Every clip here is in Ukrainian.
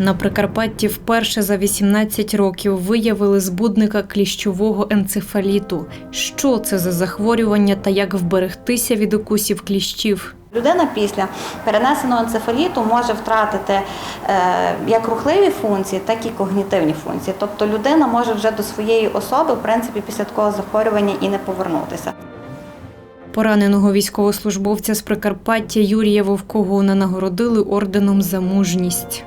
На Прикарпатті вперше за 18 років виявили збудника кліщового енцефаліту. Що це за захворювання та як вберегтися від укусів кліщів? Людина після перенесеного енцефаліту може втратити е, як рухливі функції, так і когнітивні функції. Тобто людина може вже до своєї особи, в принципі, після такого захворювання і не повернутися. Пораненого військовослужбовця з Прикарпаття Юрія Вовкогона нагородили орденом за мужність.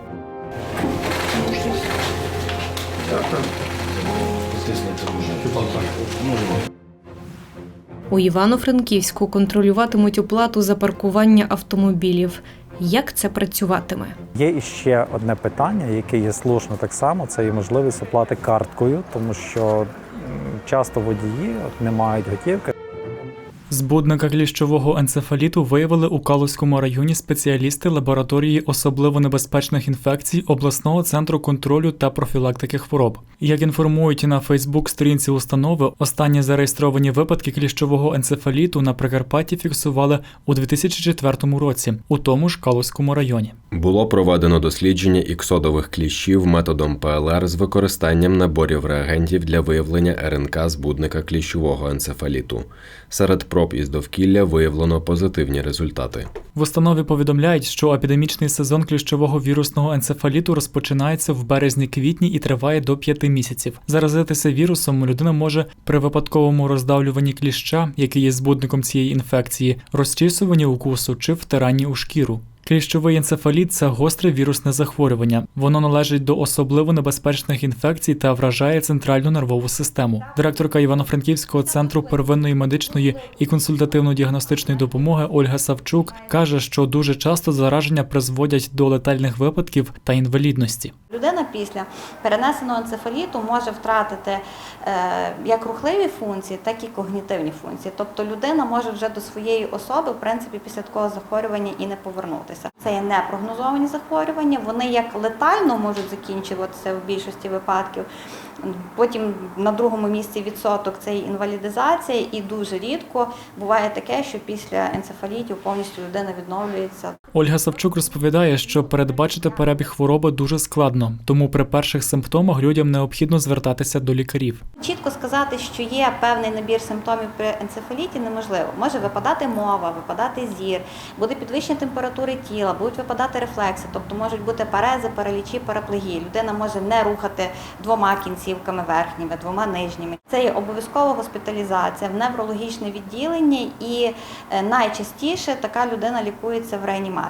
У Івано-Франківську контролюватимуть оплату за паркування автомобілів. Як це працюватиме? Є іще одне питання, яке є слушно так само, це є можливість оплати карткою, тому що часто водії не мають готівки. Збудника кліщового енцефаліту виявили у Калузькому районі спеціалісти лабораторії особливо небезпечних інфекцій обласного центру контролю та профілактики хвороб. Як інформують на Фейсбук-сторінці установи, останні зареєстровані випадки кліщового енцефаліту на Прикарпатті фіксували у 2004 році, у тому ж Калузькому районі. Було проведено дослідження іксодових кліщів методом ПЛР з використанням наборів реагентів для виявлення РНК збудника кліщового енцефаліту. Серед проб із довкілля виявлено позитивні результати. В установі повідомляють, що епідемічний сезон кліщового вірусного енцефаліту розпочинається в березні-квітні і триває до 5 місяців. Заразитися вірусом людина може при випадковому роздавлюванні кліща, який є збудником цієї інфекції, розчісуванні укусу чи втиранні у шкіру. Кліщовий енцефаліт це гостре вірусне захворювання. Воно належить до особливо небезпечних інфекцій та вражає центральну нервову систему. Директорка Івано-Франківського центру первинної медичної і консультативно-діагностичної допомоги Ольга Савчук каже, що дуже часто зараження призводять до летальних випадків та інвалідності. Людина після перенесеного енцефаліту може втратити е, як рухливі функції, так і когнітивні функції. Тобто людина може вже до своєї особи, в принципі, після такого захворювання і не повернутися. Це є непрогнозовані захворювання. Вони як летально можуть закінчуватися в більшості випадків. Потім на другому місці відсоток це інвалідизація, і дуже рідко буває таке, що після енцефалітів повністю людина відновлюється. Ольга Савчук розповідає, що передбачити перебіг хвороби дуже складно, тому при перших симптомах людям необхідно звертатися до лікарів. Чітко сказати, що є певний набір симптомів при енцефаліті, неможливо. Може випадати мова, випадати зір, буде підвищення температури тіла, будуть випадати рефлекси, тобто можуть бути парези, паралічі, параплегії. Людина може не рухати двома кінцівками верхніми, двома нижніми. Це є обов'язкова госпіталізація в неврологічне відділення, і е, найчастіше така людина лікується в реанімації.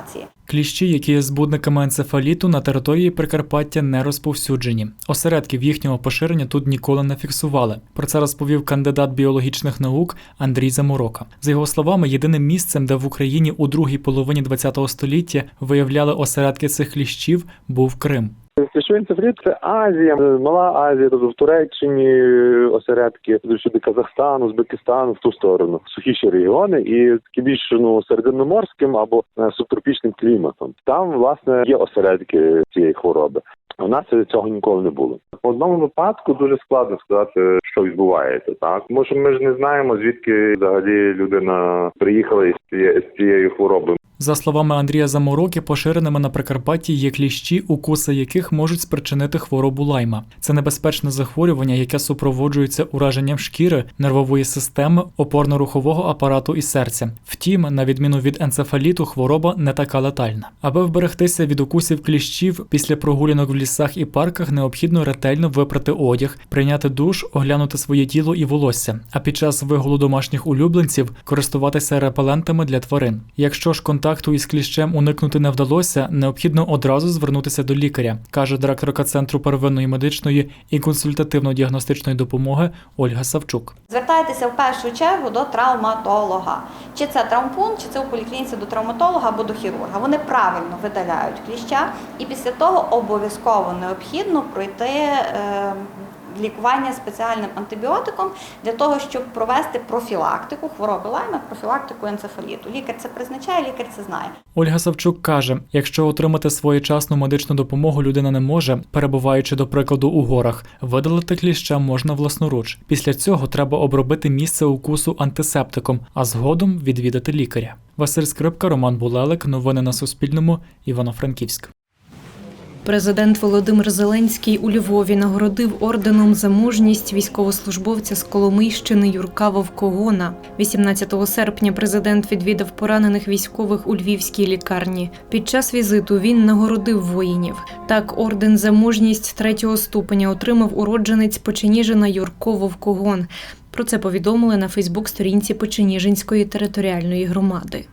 Кліщі, які є збудниками енцефаліту, на території Прикарпаття не розповсюджені. Осередків їхнього поширення тут ніколи не фіксували. Про це розповів кандидат біологічних наук Андрій Заморока. За його словами, єдиним місцем, де в Україні у другій половині ХХ століття виявляли осередки цих кліщів, був Крим. Кліщовий енцефаліт – це Азія, Мала Азія, тобто в Туреччині е, осередки, сюди Казахстан, Узбекистан, в ту сторону. Сухіші регіони і такі більш ну, середземноморським або е, субтропічним кліматом. Там, власне, є осередки цієї хвороби. У нас цього ніколи не було. В одному випадку дуже складно сказати, що відбувається, так що ми ж не знаємо, звідки взагалі людина приїхала із цієї, з цією хворобою. За словами Андрія Замороки, поширеними на Прикарпатті є кліщі, укуси яких можуть спричинити хворобу лайма. Це небезпечне захворювання, яке супроводжується ураженням шкіри, нервової системи, опорно-рухового апарату і серця. Втім, на відміну від енцефаліту, хвороба не така летальна. Аби вберегтися від укусів кліщів після прогулянок в лісах і парках, необхідно ретельно випрати одяг, прийняти душ, оглянути своє тіло і волосся. А під час вигулу домашніх улюбленців користуватися репелентами для тварин. Якщо ж контакту із кліщем уникнути не вдалося, необхідно одразу звернутися до лікаря, каже директорка центру первинної медичної і консультативно-діагностичної допомоги Ольга Савчук. Звертайтеся в першу чергу до травматолога. Чи це травмпункт, чи це у поліклініці до травматолога або до хірурга. Вони правильно видаляють кліща, і після того обов'язково необхідно пройти е, лікування спеціальним антибіотиком для того, щоб провести профілактику хвороби лайма, профілактику енцефаліту. Лікар це призначає, лікар це знає. Ольга Савчук каже: якщо отримати своєчасну медичну допомогу людина не може, перебуваючи до прикладу у горах, видалити кліща можна власноруч. Після цього треба обробити місце укусу антисептиком, а згодом відвідати лікаря. Василь Скрипка, Роман Булелик. Новини на Суспільному. Івано-Франківськ. Президент Володимир Зеленський у Львові нагородив орденом за мужність військовослужбовця з Коломийщини Юрка Вовкогона. 18 серпня президент відвідав поранених військових у львівській лікарні. Під час візиту він нагородив воїнів. Так, орден за мужність третього ступеня отримав уродженець Печеніжина Юрко Вовкогон. Про це повідомили на Фейсбук-сторінці Печеніжинської територіальної громади.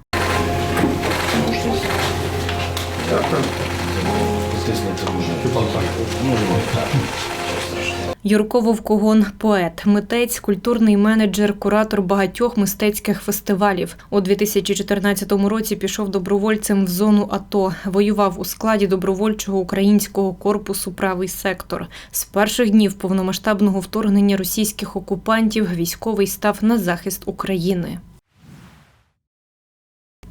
Юрко Вовкогон – поет, митець, культурний менеджер, куратор багатьох мистецьких фестивалів. У 2014 році пішов добровольцем в зону АТО. Воював у складі добровольчого українського корпусу Правий сектор. З перших днів повномасштабного вторгнення російських окупантів військовий став на захист України.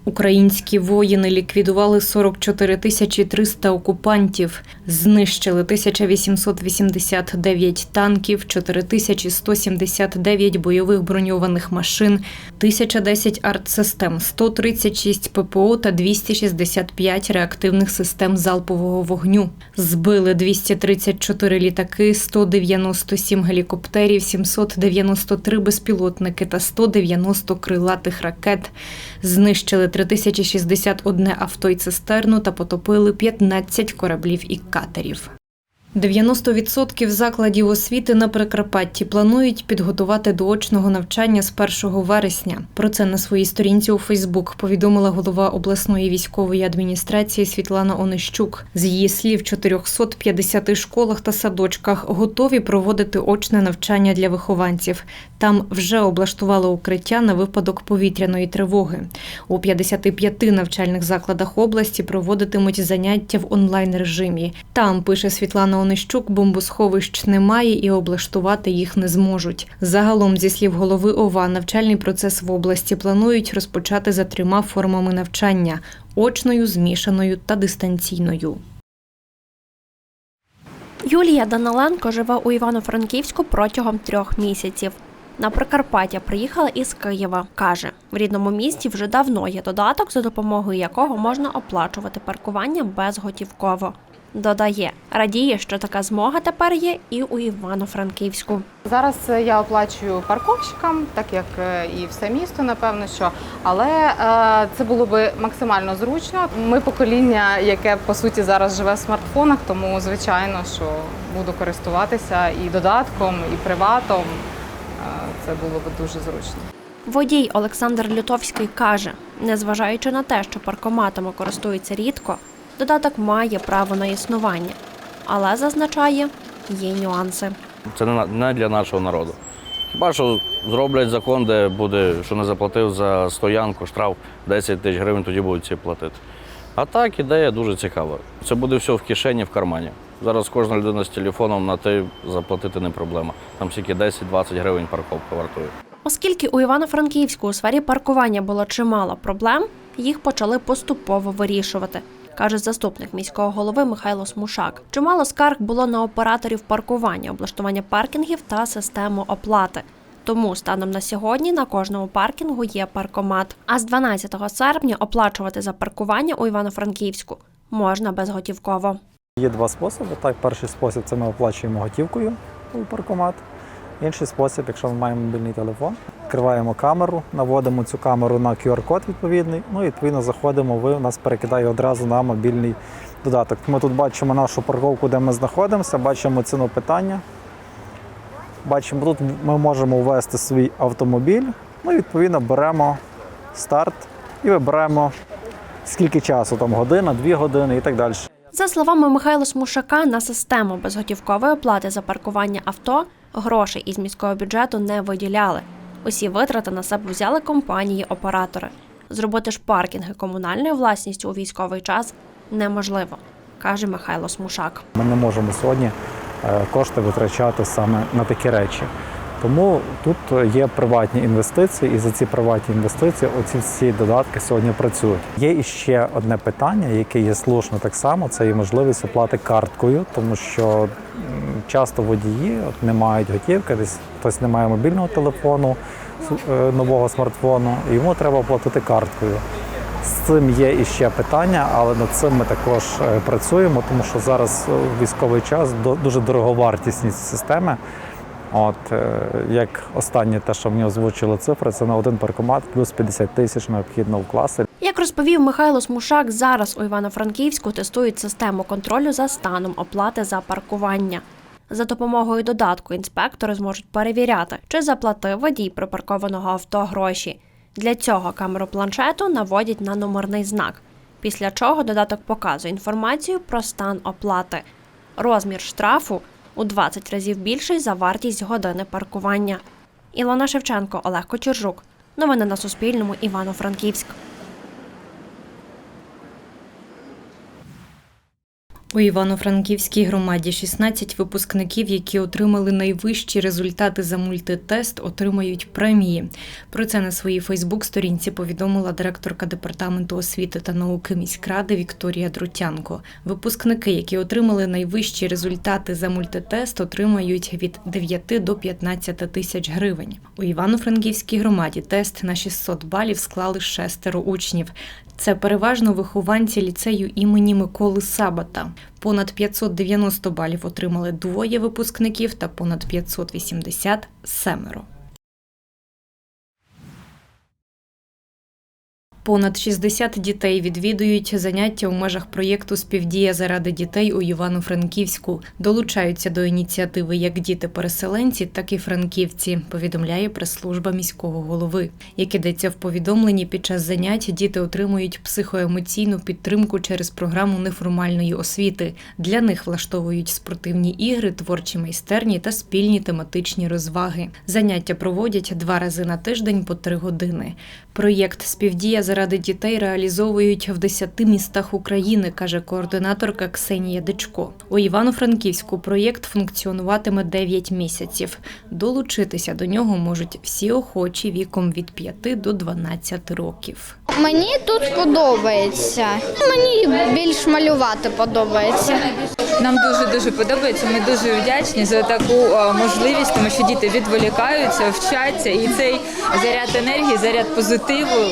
Українські воїни ліквідували 44 тисячі 300 окупантів, знищили 1889 танків, 4179 бойових броньованих машин, 1010 артсистем, 136 ППО та 265 реактивних систем залпового вогню. Збили 234 літаки, 197 гелікоптерів, 793 безпілотники та 190 крилатих ракет. Знищили 3061 авто й цистерну та потопили 15 кораблів і катерів. 90% закладів освіти на Прикарпатті планують підготувати до очного навчання з 1 вересня. Про це на своїй сторінці у Фейсбук повідомила голова обласної військової адміністрації Світлана Онищук. З її слів, в 450 школах та садочках готові проводити очне навчання для вихованців. Там вже облаштували укриття на випадок повітряної тривоги. У 55 навчальних закладах області проводитимуть заняття в онлайн режимі. Там пише Світлана Онищук, бомбосховищ немає і облаштувати їх не зможуть. Загалом, зі слів голови ОВА, навчальний процес в області планують розпочати за трьома формами навчання: очною, змішаною та дистанційною. Юлія Даниленко живе у Івано-Франківську протягом трьох місяців. На Прикарпаття приїхала із Києва. Каже, в рідному місті вже давно є додаток, за допомогою якого можна оплачувати паркування безготівково. Додає, радіє, що така змога тепер є і у Івано-Франківську. Зараз е, я оплачую парковщикам, так як е, і все місто, напевно, що але е, це було би максимально зручно. Ми покоління, яке по суті зараз живе в смартфонах, тому звичайно, що буду користуватися і додатком, і приватом. Е, Це було би дуже зручно. Водій Олександр Лютовський каже, незважаючи на те, що паркоматами користуються рідко, додаток має право на існування, але зазначає, є нюанси. Це не для нашого народу. Хіба що зроблять закон, де буде, що не заплатив за стоянку, штраф 10 тисяч гривень, тоді будуть ці платити. А так, ідея дуже цікава. Це буде все в кишені, в кармані. Зараз кожна людина з телефоном на те заплатити не проблема. Там тільки 10-20 гривень парковка вартує. Оскільки у Івано-Франківську у сфері паркування було чимало проблем, їх почали поступово вирішувати. Каже заступник міського голови Михайло Смушак. Чимало скарг було на операторів паркування, облаштування паркінгів та систему оплати. Тому станом на сьогодні на кожному паркінгу є паркомат. А з 12 серпня оплачувати за паркування у Івано-Франківську можна безготівково. Є два способи. Так, перший спосіб це ми оплачуємо готівкою у паркомат. Інший спосіб, якщо ми маємо мобільний телефон, відкриваємо камеру, наводимо цю камеру на QR-код відповідний, ну і відповідно заходимо, ви нас перекидає одразу на мобільний додаток. Ми тут бачимо нашу парковку, де ми знаходимося, бачимо ціну питання. Бачимо, тут ми можемо ввести свій автомобіль, ну і відповідно беремо старт і вибираємо скільки часу, там година, дві години і так далі. За словами Михайла Смушака, на систему безготівкової оплати за паркування авто грошей із міського бюджету не виділяли. Усі витрати на себе взяли компанії-оператори. Зробити ж паркінги комунальною власністю у військовий час неможливо, каже Михайло Смушак. Ми не можемо сьогодні е, кошти витрачати саме на такі речі. Тому тут є приватні інвестиції, і за ці приватні інвестиції оці всі додатки сьогодні працюють. Є іще одне питання, яке є слушно так само, це є можливість оплати карткою, тому що часто водії от не мають готівки, десь хтось не має мобільного телефону, е, нового смартфону, і йому треба оплатити карткою. З цим є іще питання, але над цим ми також е, працюємо, тому що зараз е, в військовий час дуже дороговартісні системи. От е, як останнє те, що мені озвучили цифри, це на один паркомат плюс 50 тисяч необхідно вкласти. Як розповів Михайло Смушак, зараз у Івано-Франківську тестують систему контролю за станом оплати за паркування. За допомогою додатку інспектори зможуть перевіряти, чи заплатив водій припаркованого авто гроші. Для цього камеру планшету наводять на номерний знак, після чого додаток показує інформацію про стан оплати. Розмір штрафу у 20 разів більший за вартість години паркування. Ілона Шевченко, Олег Кочержук. Новини на Суспільному. Івано-Франківськ. У Івано-Франківській громаді 16 випускників, які отримали найвищі результати за мультитест, отримають премії. Про це на своїй Фейсбук-сторінці повідомила директорка департаменту освіти та науки міськради Вікторія Друтянко. Випускники, які отримали найвищі результати за мультитест, отримають від 9 до 15 тисяч гривень. У Івано-Франківській громаді тест на 600 балів склали шестеро учнів. Це переважно вихованці ліцею імені Миколи Сабата. Понад 590 балів отримали двоє випускників та понад 580 – семеро. Понад 60 дітей відвідують заняття у межах проєкту Співдія заради дітей у Івано-Франківську. Долучаються до ініціативи як діти-переселенці, так і франківці. Повідомляє прес-служба міського голови. Як ідеться в повідомленні, під час занять діти отримують психоемоційну підтримку через програму неформальної освіти. Для них влаштовують спортивні ігри, творчі майстерні та спільні тематичні розваги. Заняття проводять два рази на тиждень по три години. Проєкт Співдія заради дітей реалізовують в 10 містах України, каже координаторка Ксенія Дичко. У Івано-Франківську проєкт функціонуватиме 9 місяців. Долучитися до нього можуть всі охочі віком від 5 до 12 років. Мені тут подобається. Мені більш малювати подобається. Нам дуже дуже подобається. Ми дуже вдячні за таку можливість, тому що діти відволікаються, вчаться, і цей заряд енергії, заряд позитиву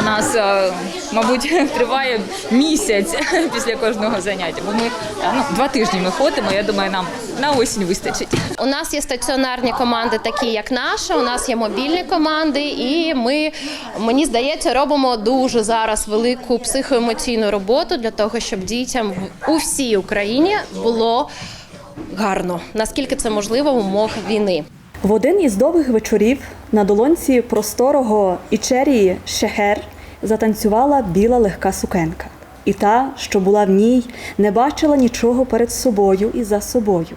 у нас, е, мабуть, триває місяць після кожного заняття. Бо ми е, ну, два тижні ми ходимо. Я думаю, нам на осінь вистачить. У нас є стаціонарні команди, такі як наша. У нас є мобільні команди, і ми, мені здається, робимо дуже зараз велику психоемоційну роботу для того, щоб дітям у всій Україні було гарно, наскільки це можливо в умовах війни. В один із довгих вечорів на долонці просторого ічерії Шехер затанцювала біла легка сукенка. І та, що була в ній, не бачила нічого перед собою і за собою.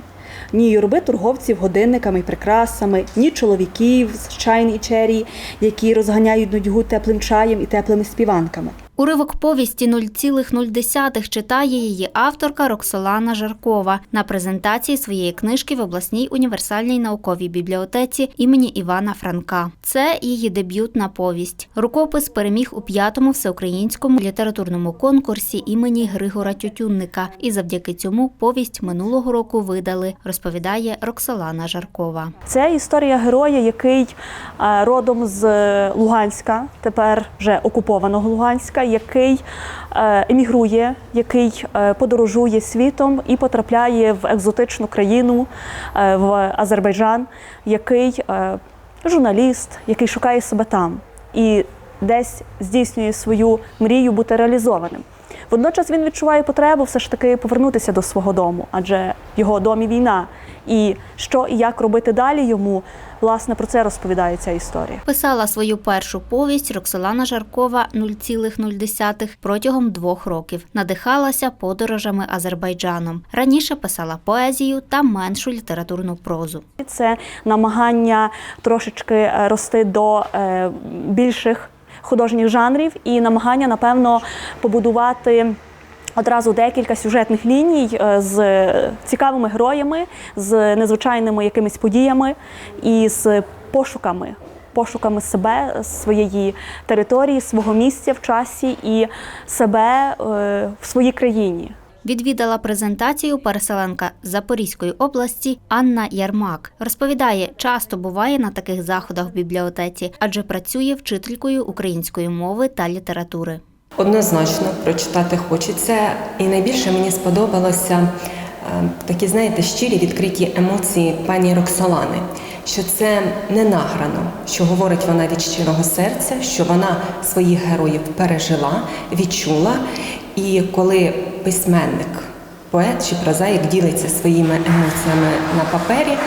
Ні юрби торговців годинниками і прикрасами, ні чоловіків з чайної ічерії, які розганяють нудьгу теплим чаєм і теплими співанками. Уривок повісті «0,0» читає її авторка Роксолана Жаркова на презентації своєї книжки в обласній універсальній науковій бібліотеці імені Івана Франка. Це її дебютна повість. Рукопис переміг у п'ятому всеукраїнському літературному конкурсі імені Григора Тютюнника, і завдяки цьому повість минулого року видали, розповідає Роксолана Жаркова. Це історія героя, який е, родом з Луганська, тепер вже окупованого Луганська, який е, емігрує, який е, подорожує світом і потрапляє в екзотичну країну, е, в Азербайджан, який журналіст, який шукає себе там і десь здійснює свою мрію бути реалізованим. Водночас він відчуває потребу все ж таки повернутися до свого дому, адже в його домі війна. І що і як робити далі йому, власне, про це розповідає ця історія. Писала свою першу повість Роксолана Жаркова «0,0» протягом двох років. Надихалася подорожами Азербайджаном. Раніше писала поезію та меншу літературну прозу. Це намагання трошечки е, рости до е, більших художніх жанрів і намагання, напевно, побудувати. Одразу декілька сюжетних ліній е, з цікавими героями, з незвичайними якимись подіями і з пошуками, пошуками себе, своєї території, свого місця в часі і себе е, в своїй країні. Відвідала презентацію переселенка Запорізької області Анна Ярмак. Розповідає, часто буває на таких заходах в бібліотеці, адже працює вчителькою української мови та літератури. Однозначно прочитати хочеться, і найбільше мені сподобалося е, такі, знаєте, щирі відкриті емоції пані Роксолани, що це не награно, що говорить вона від щирого серця, що вона своїх героїв пережила, відчула. І коли письменник, поет чи прозаїк ділиться своїми емоціями на папері,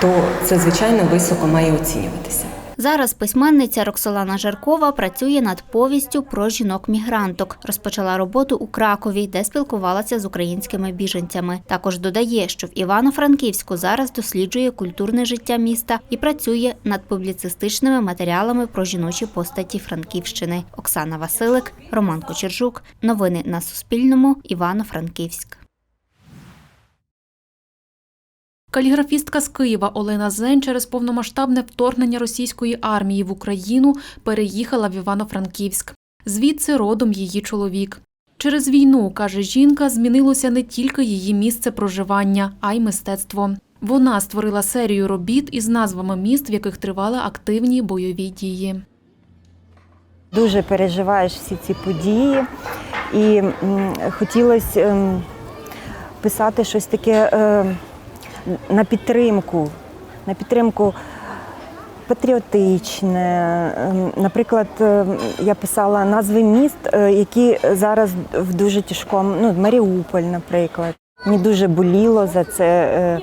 то це звичайно високо має оцінюватися. Зараз письменниця Роксолана Жаркова працює над повістю про жінок-мігранток. Розпочала роботу у Кракові, де спілкувалася з українськими біженцями. Також додає, що в Івано-Франківську зараз досліджує культурне життя міста і працює над публіцистичними матеріалами про жіночі постаті Франківщини. Оксана Василик, Роман Кочержук. Новини на Суспільному. Івано-Франківськ. Каліграфістка з Києва Олена Зень через повномасштабне вторгнення російської армії в Україну переїхала в Івано-Франківськ. Звідси родом її чоловік. Через війну, каже жінка, змінилося не тільки її місце проживання, а й мистецтво. Вона створила серію робіт із назвами міст, в яких тривали активні бойові дії. Дуже переживаєш всі ці події, і хотілося ем, писати щось таке е, на підтримку, на підтримку патріотичне. Ем, Наприклад, ем, я писала назви міст, е, які зараз в дуже тяжкому, ну, Маріуполь, наприклад. Мені дуже боліло за це. е,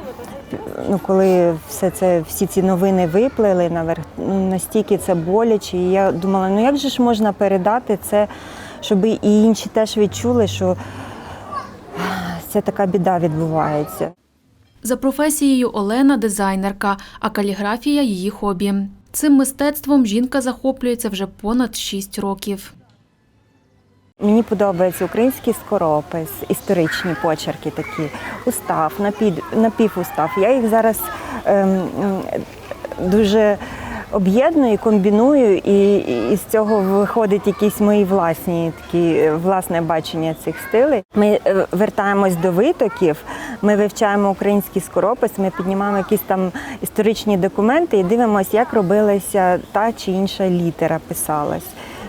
Ну, коли все це, всі ці новини виплили наверх, ну настільки це боляче. І я думала, ну як же ж можна передати це, щоб і інші теж відчули, що це така біда відбувається. За професією Олена дизайнерка, а каліграфія її хобі. Цим мистецтвом жінка захоплюється вже понад 6 років. Мені подобається український скоропис, історичні почерки такі, устав, напід, напівустав. Я їх зараз ем, дуже об'єдную, комбіную, і, і з цього виходить якісь мої власні такі е, власне бачення цих стилей. Ми е, вертаємось до витоків, ми вивчаємо український скоропис, ми піднімаємо якісь там історичні документи і дивимося, як робилася та чи інша літера писалась.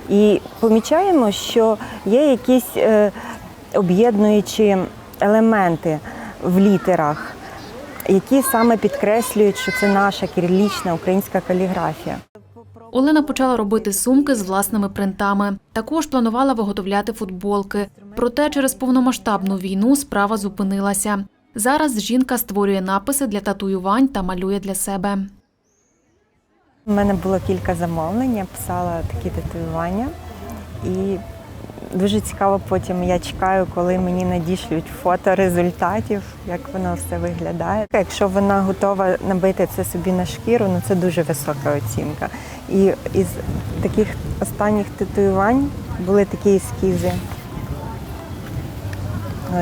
І помічаємо, що є якісь е, об'єднуючі елементи в літерах, які саме підкреслюють, що це наша кирилічна українська каліграфія. Олена почала робити сумки з власними принтами. Також планувала виготовляти футболки. Проте через повномасштабну війну справа зупинилася. Зараз жінка створює написи для татуювань та малює для себе. У мене було кілька замовлень, я писала такі татуювання. І дуже цікаво потім я чекаю, коли мені надішлють фото результатів, як воно все виглядає. Якщо вона готова набити це собі на шкіру, ну це дуже висока оцінка. І із таких останніх татуювань були такі ескізи.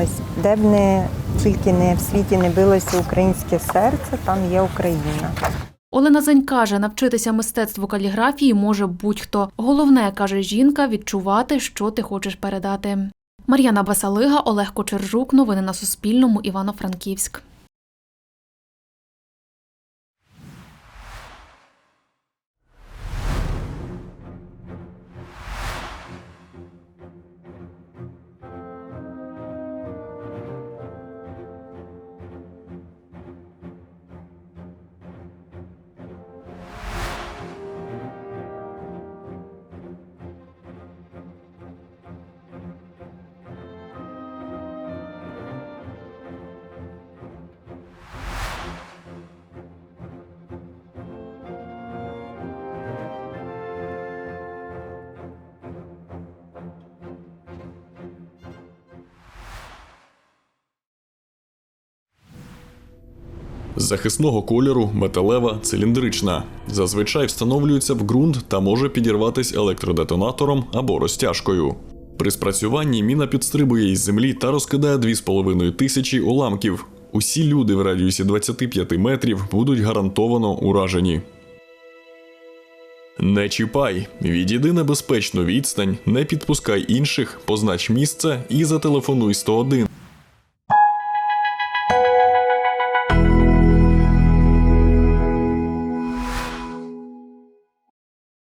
Ось, де б не тільки не в світі не билося українське серце, там є Україна. Олена Зень каже, навчитися мистецтву каліграфії може будь-хто. Головне, каже жінка, відчувати, що ти хочеш передати. Мар'яна Басалига, Олег Кочержук. Новини на Суспільному. Івано-Франківськ. Захисного кольору металева циліндрична. Зазвичай встановлюється в ґрунт та може підірватись електродетонатором або розтяжкою. При спрацюванні міна підстрибує із землі та розкидає 2,5 тисячі уламків. Усі люди в радіусі 25 метрів будуть гарантовано уражені. Не чіпай, відійди на безпечну відстань, не підпускай інших, познач місце і зателефонуй 101.